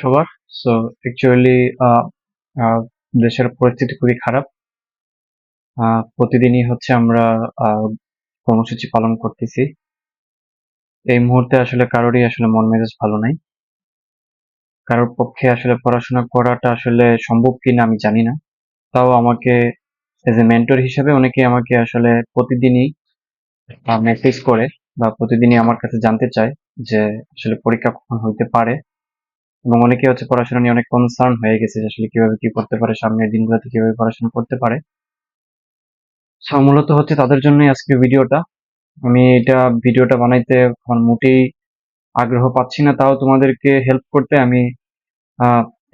সবার। So actually দেশের পরিস্থিতি খুবই খারাপ। প্রতিদিনই হচ্ছে আমরা কর্মসূচি পালন করতেছি। এই মুহূর্তে আসলে কারোরই আসলে মন মেজাজ ভালো নাই। কারোর পক্ষে আসলে পড়াশোনা করাটা আসলে সম্ভব কিনা আমি জানি না। তাও আমাকে এজ এ মেন্টর হিসেবে অনেকে আমাকে আসলে প্রতিদিনই মেসেজ করে বা প্রতিদিনই আমার কাছে জানতে চায় যে আসলে পরীক্ষা কখন হইতে পারে। এবং অনেকে হচ্ছে পড়াশোনা নিয়ে অনেক কনসার্ন হয়ে গেছে আসলে কীভাবে কি করতে পারে, সামনের দিনগুলোতে কীভাবে পড়াশোনা করতে পারে। মূলত হচ্ছে তাদের জন্যই আজকে ভিডিওটা। আমি এটা ভিডিওটা বানাইতে মোটেই আগ্রহ পাচ্ছি না, তাও তোমাদেরকে হেল্প করতে আমি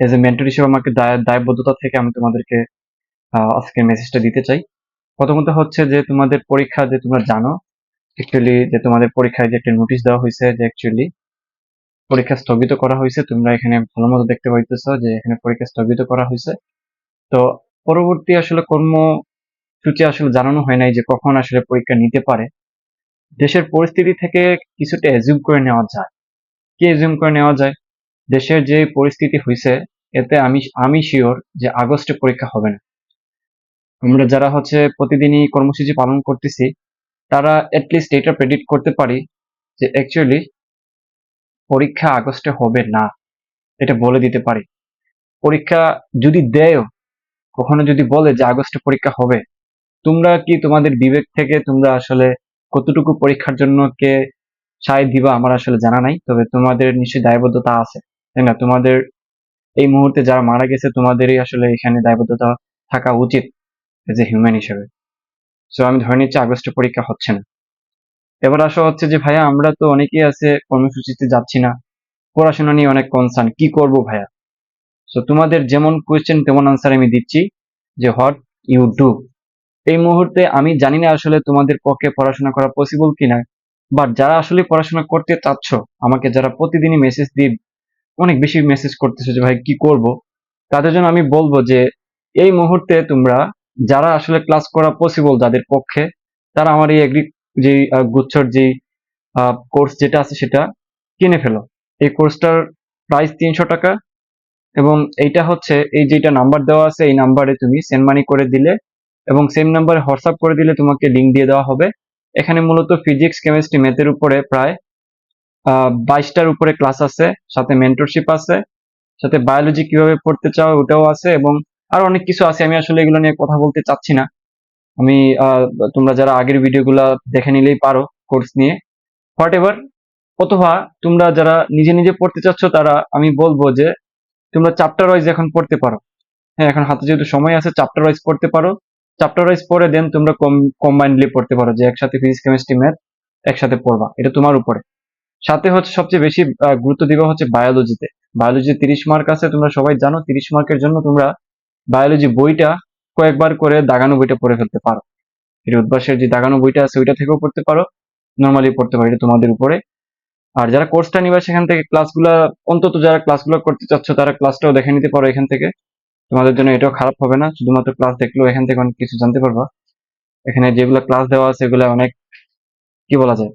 এজ এ মেন্টর হিসেবে আমাকে দায়- দায়বদ্ধতা থেকে আমি তোমাদেরকে আজকে মেসেজটা দিতে চাই। প্রথমত হচ্ছে যে তোমাদের পরীক্ষা যে তোমরা জানো অ্যাকচুয়ালি যে তোমাদের পরীক্ষায় যে একটা নোটিশ দেওয়া হয়েছে যে অ্যাকচুয়ালি পরীক্ষা স্থগিত করা হয়েছে। তোমরা এখানে ভালো মতো দেখতে পাইতেছো যে এখানে পরীক্ষা স্থগিত করা হয়েছে। তো পরবর্তী আসলে কর্মসূচি আসলে জানানো হয় নাই যে কখন আসলে পরীক্ষা নিতে পারে। দেশের পরিস্থিতি থেকে কিছুটা এজিউম করে নেওয়া যায়। কি এজিউম করে নেওয়া যায়? দেশের যে পরিস্থিতি হয়েছে এতে আমি আমি শিওর যে আগস্টে পরীক্ষা হবে না। আমরা যারা হচ্ছে প্রতিদিনই কর্মসূচি পালন করতেছি, তারা অ্যাটলিস্ট এটা প্রেডিক্ট করতে পারি যে অ্যাকচুয়ালি পরীক্ষা আগস্টে হবে না, এটা বলে দিতে পারি। পরীক্ষা যদি দেয়ও, কখনো যদি বলে যে আগস্টে পরীক্ষা হবে, তোমরা কি তোমাদের বিবেক থেকে তোমরা আসলে কতটুকু পরীক্ষার জন্য কে সায় দিবা আমার আসলে জানা নাই, তবে তোমাদের নিশ্চয়ই দায়বদ্ধতা আছে, তাই না? তোমাদের এই মুহূর্তে যারা মারা গেছে, তোমাদেরই আসলে এখানে দায়বদ্ধতা থাকা উচিত এজ এ হিউম্যান হিসেবে। সো আমি ধরে নিচ্ছি আগস্টে পরীক্ষা হচ্ছে না। এবার আসা হচ্ছে যে, ভাইয়া, আমরা তো অনেকেই আছে কর্মসূচিতে যাচ্ছি না। পড়াশোনা নিয়ে অনেক কনসার্ন কি করব ভাইয়া? সো তোমাদের যেমন কোয়েশ্চেন তেমন আনসার আমি দিচ্ছি যে, হোয়াট ইউ ডু? এই মুহূর্তে আমি জানি না আসলে তোমাদের পক্ষে পড়াশোনা করা পসিবল কিনা বাট যারা আসলে পড়াশোনা করতে চাচ্ছ, আমাকে যারা প্রতিদিনই মেসেজ দিয়ে অনেক বেশি মেসেজ করতেছো যে, ভাই, কি করব? তাদের জন্য আমি বলব যে, এই মুহূর্তে তোমরা যারা আসলে ক্লাস করা পসিবল যাদের পক্ষে, তারা আমার এই এগ্রি যে গুচ্ছর যে কোর্স যেটা আছে সেটা কিনে ফেলো। এই কোর্সটার প্রাইস তিনশো টাকা এবং এইটা হচ্ছে, এই যেটা নাম্বার দেওয়া আছে, এই নাম্বারে তুমি সেন্ড মানি করে দিলে এবং সেম নাম্বারে হোয়াটসঅ্যাপ করে দিলে তোমাকে লিঙ্ক দিয়ে দেওয়া হবে। এখানে মূলত ফিজিক্স কেমিস্ট্রি ম্যাথের উপরে প্রায় বাইশটার উপরে ক্লাস আছে, সাথে মেন্টরশিপ আছে, সাথে বায়োলজি কীভাবে পড়তে চাও ওটাও আছে এবং আর অনেক কিছু আছে। আমি আসলে এগুলো নিয়ে কথা বলতে চাচ্ছি না। আমি তোমরা যারা আগের ভিডিওগুলো দেখে নিলেই পারো কোর্স নিয়ে। হোয়াট এভার অথবা তোমরা যারা নিজে নিজে পড়তে চাচ্ছ তারা, আমি বলব যে তোমরা চ্যাপ্টার ওয়াইজ এখন পড়তে পারো। হ্যাঁ এখন হাতে যেহেতু সময় আছে চ্যাপ্টার ওয়াইজ পড়তে পারো। চ্যাপ্টার ওয়াইজ পড়ে দেন তোমরা কম্বাইন্ডলি পড়তে পারো যে একসাথে ফিজিক্স কেমিস্ট্রি ম্যাথ একসাথে পড়বা। এটা তোমার উপরে। সাথে হচ্ছে সবচেয়ে বেশি গুরুত্ব দিবা হচ্ছে বায়োলজিতে বায়োলজি তিরিশ মার্ক আছে, তোমরা সবাই জানো, তিরিশ মার্কের জন্য তোমরা বায়োলজি বইটা কয়েকবার করে দাগানো বইটা পড়ে ফেলতে পারো। এটা উদ্ভাসের যে দাগানো বইটা আছে, ওইটা থেকেও পড়তে পারো। নর্মালি পড়তে পারো, এটা তোমাদের উপরে। আর যারা কোর্সটা নিবা, সেখান থেকে ক্লাসগুলা অন্তত যারা ক্লাসগুলো করতে চাচ্ছ, তারা ক্লাসটাও দেখে নিতে পারো এখান থেকে। তোমাদের জন্য এটাও খারাপ হবে না, শুধুমাত্র ক্লাস দেখলেও এখান থেকে অনেক কিছু জানতে পারবা। এখানে যেগুলো ক্লাস দেওয়া আছে, এগুলো অনেক, কি বলা যায়?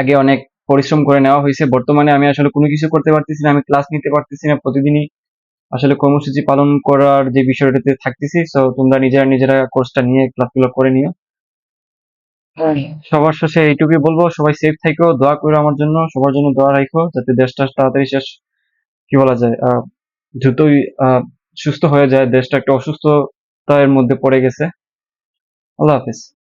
আগে অনেক পরিশ্রম করে নেওয়া হয়েছে। বর্তমানে আমি আসলে কোনো কিছু করতে পারতেছি না, আমি ক্লাস নিতে পারতেছি না, প্রতিদিনই আসলে কর্মসূচি পালন করার যে বিষয়টাতে থাকতেছি তো তোমরা নিজেরা নিজেরা কোর্সটা নিয়ে ক্লাসগুলো করে নিও। সবার শেষে এইটুকুই বলব সবাই সেফ থেকো দোয়া করো আমার জন্য সবার জন্য দোয়া রাখো যাতে দেশটা তাড়াতাড়ি শেষ কি বলা যায় আহ দ্রুতই আহ সুস্থ হয়ে যায় দেশটা একটা অসুস্থতার মধ্যে পড়ে গেছে। আল্লাহ হাফিজ।